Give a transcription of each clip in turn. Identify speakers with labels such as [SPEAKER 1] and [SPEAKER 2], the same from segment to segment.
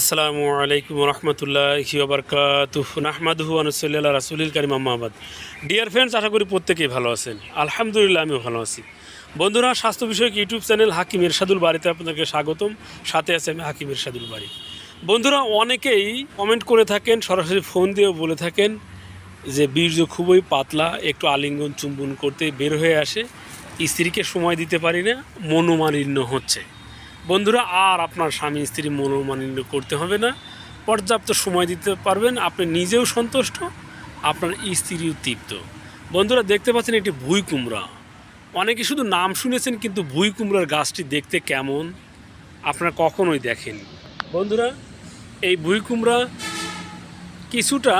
[SPEAKER 1] আসসালামু আলাইকুম রহমতুল্লাহ বারকাতুহ নাহমাদুহু আনুসল্লাহ রাসুলিল কারিম আহমাদ ডিয়ার ফ্রেন্ডস আশা করি প্রত্যেকেই ভালো আছেন। আলহামদুলিল্লাহ, আমিও ভালো আছি। বন্ধুরা, স্বাস্থ্য বিষয়ক ইউটিউব চ্যানেল হাকিম ইরশাদুল বাড়িতে আপনাদেরকে স্বাগতম। সাথে আছে আমি হাকিম ইরশাদুল বাড়ি। বন্ধুরা, অনেকেই কমেন্ট করে থাকেন, সরাসরি ফোন দিয়েও বলে থাকেন যে, বীর্য খুবই পাতলা, একটু আলিঙ্গন চুম্বন করতে বের হয়ে আসে। স্ত্রীকে সময় দিতে পারি না, মনোমালিন্য হচ্ছে। বন্ধুরা, আর আপনার স্বামী, স্ত্রী মনোমালিন্য করতে হবে না। পর্যাপ্ত সময় দিতে পারবেন, আপনি নিজেও সন্তুষ্ট, আপনার স্ত্রীও তৃপ্ত। বন্ধুরা, দেখতে পাচ্ছেন এটি ভুই কুমড়া। অনেকে শুধু নাম শুনেছেন, কিন্তু ভুই কুমড়ার গাছটি দেখতে কেমন, আপনারা কখনোই দেখেন। বন্ধুরা, এই ভুই কুমড়া কিছুটা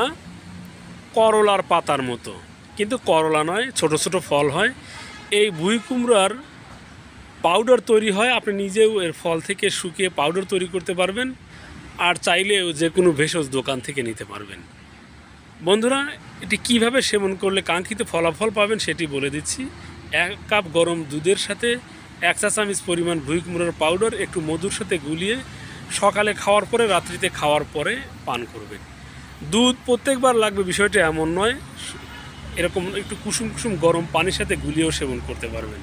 [SPEAKER 1] করলার পাতার মতো। কিন্তু করলা নয়, ছোট ছোট ফল হয়। এই ভুই কুমড়ার পাউডার তৈরি হয়, আপনি নিজেও এর ফল থেকে শুকিয়ে পাউডার তৈরি করতে পারবেন আর চাইলেও যে কোনো ভেষজ দোকান থেকে নিতে পারবেন। বন্ধুরা, এটি কীভাবে সেবন করলে কাঙ্ক্ষিত ফলাফল পাবেন সেটি বলে দিচ্ছি। এক কাপ গরম দুধের সাথে এক চা চামচ পরিমাণ ভুই কুমড়োর পাউডার, একটু মধুর সাথে গুলিয়ে সকালে খাওয়ার পরে, রাত্রিতে খাওয়ার পরে পান করবেন। দুধ প্রত্যেকবার লাগবে, বিষয়টা এমন নয়। এরকম একটু কুসুম কুসুম গরম পানির সাথে গুলিয়েও সেবন করতে পারবেন।